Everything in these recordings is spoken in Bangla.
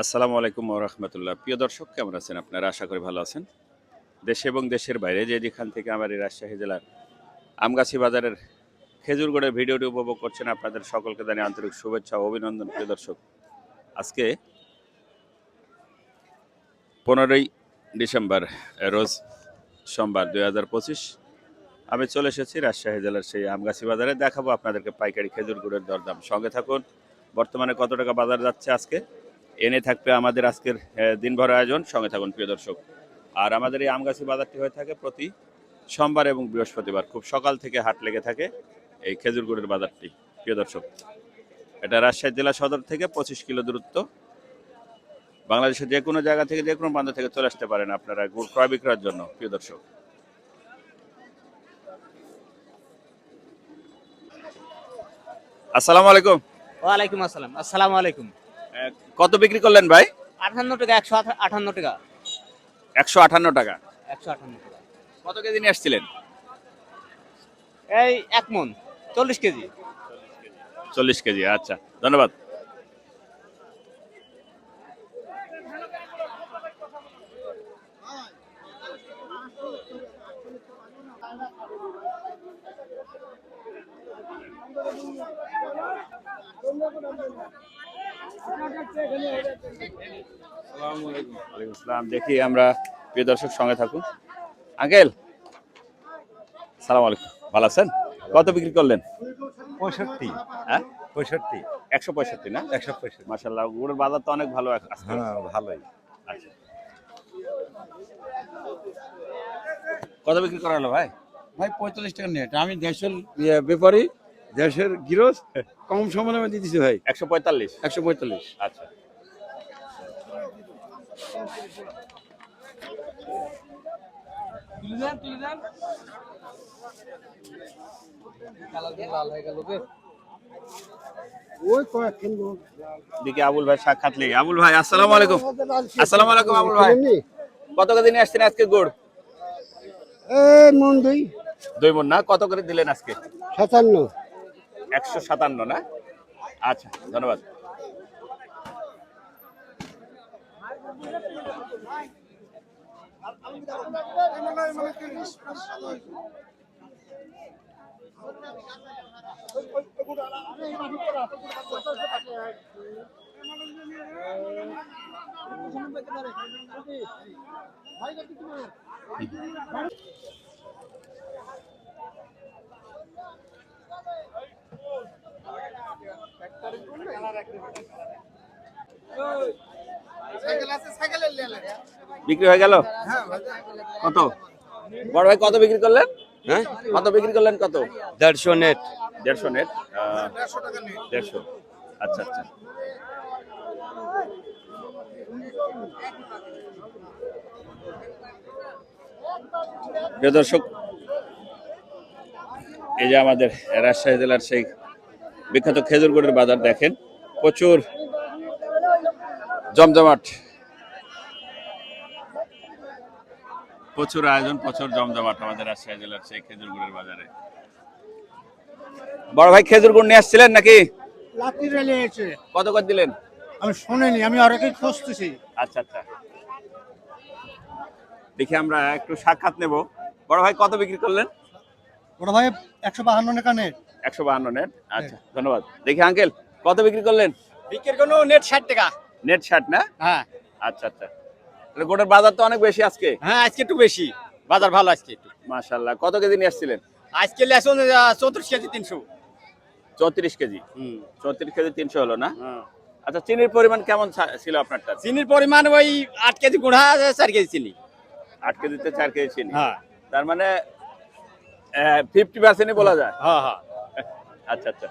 আসসালামু আলাইকুম রহমতুল্লাহ। প্রিয় দর্শক, কেমন আছেন আপনারা? আশা করি ভালো আছেন। দেশে এবং দেশের বাইরে যে যেখান থেকে আমার এই রাজশাহী জেলার আমগাছি বাজারের খেজুরগড়ের ভিডিওটি উপভোগ করছেন, আপনাদের সকলকে জানিয়ে আন্তরিক শুভেচ্ছা ও অভিনন্দন, প্রিয় দর্শক। আজকে পনেরোই ডিসেম্বর, রোজ সোমবার দুই হাজার পঁচিশ, আমি চলে এসেছি রাজশাহী জেলার সেই আমগাছি বাজারে। দেখাবো আপনাদেরকে পাইকারি খেজুর গুড়ের দরদাম। সঙ্গে থাকুন, বর্তমানে কত টাকা বাজার যাচ্ছে আজকে? এনে থাকবে আমাদের আজকের দিনভর আয়োজন। সঙ্গে থাকুন প্রিয় দর্শক। আর আমাদের এই আমগাছি বাজারটি হয়ে থাকে প্রতি সোমবার এবং বৃহস্পতিবার। খুব সকাল থেকে হাট লেগে থাকে এই খেজুর গুড়ের বাজারটি। প্রিয় দর্শক, এটা রাজশাহী জেলা সদর থেকে পঁচিশ কিলো দূরত্ব। বাংলাদেশের যে কোনো জায়গা থেকে, যে কোনো প্রান্ত থেকে চলে আসতে পারেন আপনারা গুড় ক্রয় বিক্রয়ের জন্য, প্রিয় দর্শক। আসসালামু আলাইকুম। ওয়ালাইকুম আসসালাম। আসসালামু আলাইকুম। কত বিক্রি করলেন ভাই? আঠান্ন টাকা একশো আঠা- আটান্ন টাকা। একশো আঠান্ন টাকা। একশো আঠান্ন টাকা। কত কেজি নিয়ে আসছিলেন? এই এক মন চল্লিশ কেজি। চল্লিশ কেজি আচ্ছা ধন্যবাদ। ওয়ালাইকুম আসসালাম। দেখি আমরা প্রিয় দর্শক সঙ্গে থাকুন। আঙ্কেল সালাম আলাইকুম। ভালো আছেন? কত বিক্রি করলেন? পঁয়ষট্টি। হ্যাঁ? পঁয়ষট্টি। একশো পঁয়ষট্টি না? একশো পঁয়ষট্টি। মাসাল্লাহ গুড়ের বাজার তো অনেক ভালো হ্যাঁ ভালোই। আচ্ছা। কত বিক্রি করা হলো ভাই? ভাই পঁয়তাল্লিশ টাকা নেট আমি দেশের ইয়ে, ব্যাপারী দেশের গিরস কম সময় আমি দিতেছি ভাই। একশো পঁয়তাল্লিশ। একশো পঁয়তাল্লিশ। আচ্ছা। দিকে আবুল ভাই সাক্ষাৎ লেগে আবুল ভাই আসসালামু আলাইকুম। আসসালামু আলাইকুম আবুল ভাই। কত করে দিনে আসছেন আজকে গুড়? এই মন দুই। দুই মন না? কত করে দিলেন আজকে? সাতান্ন। একশো সাতান্ন না? আচ্ছা ধন্যবাদ। বিক্রি হয়ে গেল? কত? বড় ভাই কত বিক্রি করলেন? হ্যাঁ? কত বিক্রি করলেন কত? দেড়শো নেট দেড়শো নেট দেড়শো। আচ্ছা আচ্ছা। প্রিয় দর্শক এই যে আমাদের রাজশাহী জেলার সেই বিখ্যাত খেজুর গুড়ের বাজার দেখেন। প্রচুর জমজমাট। প্রচুর আয়োজন প্রচুর জমজমাট আমাদের রাজশাহী জেলার সেই খেজুর গুড়ের বাজারে। বড় ভাই খেজুর গুড় নিয়ে আসছিলেন নাকি? লাতি রেলে এসে। কত করে দিলেন? আমি শুনিনি আমি আরেকে খুঁজতেছি। আচ্ছা আচ্ছা। দেখি আমরা একটু সাক্ষাৎ নেব। বড় ভাই কত বিক্রি করলেন? বড় ভাই একশো বাহান্ন নেট একশো বাহান্ন নেট আচ্ছা ধন্যবাদ। দেখি আঙ্কেল। কত বিক্রি করলেন? বিক্রির কোনো নেট ষাট টাকা। নেট ষাট না? হ্যাঁ। আচ্ছা আচ্ছা। তাহলে গোটের বাজার তো অনেক বেশি আজকে? হ্যাঁ আজকে একটু বেশি। বাজার ভালো আজকে একটু। মাশাল্লাহ কত কেজি নিয়ে আসছিলেন? আজকে লেসন চৌত্রিশ কেজি তিনশো। চৌত্রিশ কেজি? হুম। চৌত্রিশ কেজি তিনশো হলো না? হ্যাঁ। আচ্ছা চিনির পরিমাণ কেমন ছিল আপনারটা চিনির পরিমাণ ওই আট কেজি গুঁড়া চার কেজি চিনি। আট কেজিতে চার কেজি চিনি। হ্যাঁ। তার মানে ফিফটি পার্সেন্টই বলা যায়। হ্যাঁ হ্যাঁ। আচ্ছা আচ্ছা।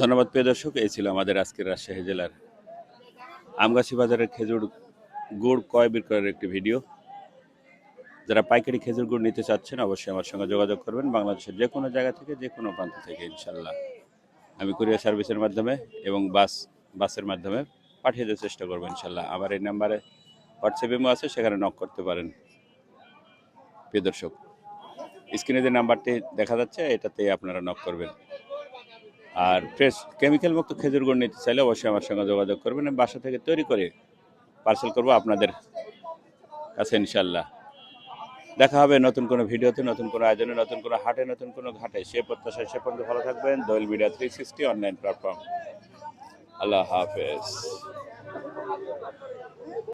ধন্যবাদ প্রিয় দর্শক, এই ছিল আমাদের আজকের রাজশাহী জেলার আমগাছি বাজারের খেজুর গুড় ক্রয় বিক্রয়ের একটি ভিডিও। যারা পাইকারি খেজুর গুড় নিতে চাচ্ছেন, অবশ্যই আমার সঙ্গে যোগাযোগ করবেন। বাংলাদেশের যে কোনো জায়গা থেকে, যে কোনো প্রান্ত থেকে, ইনশাল্লাহ। আমি কুরিয়ার সার্ভিসের মাধ্যমে এবং বাস, বাসের মাধ্যমে পাঠিয়ে দেওয়ার চেষ্টা করব, ইনশাল্লাহ। আমার এই নাম্বারে হোয়াটসঅ্যাপ আছে, সেখানে নক করতে পারেন। প্রিয় দর্শক, স্ক্রিনে যে নাম্বারটি দেখা যাচ্ছে এটাতে আপনারা নক করবেন। আর ফ্রেশ কেমিক্যাল মুক্ত খেজুর গুড় নিতে চাইলে অবশ্যই আমার সঙ্গে যোগাযোগ করবেন। আমি বাসা থেকে তৈরি করে পার্সেল করব আপনাদের কাছে ইনশাল্লাহ দেখা হবে নতুন কোনো ভিডিওতে, নতুন কোনো আয়োজনে, নতুন কোনো হাটে, নতুন কোনো ঘাটে। সে প্রত্যাশায় সে পর্যন্ত ভালো থাকবেন। Doel media three sixty online platform আল্লাহ হাফেজ।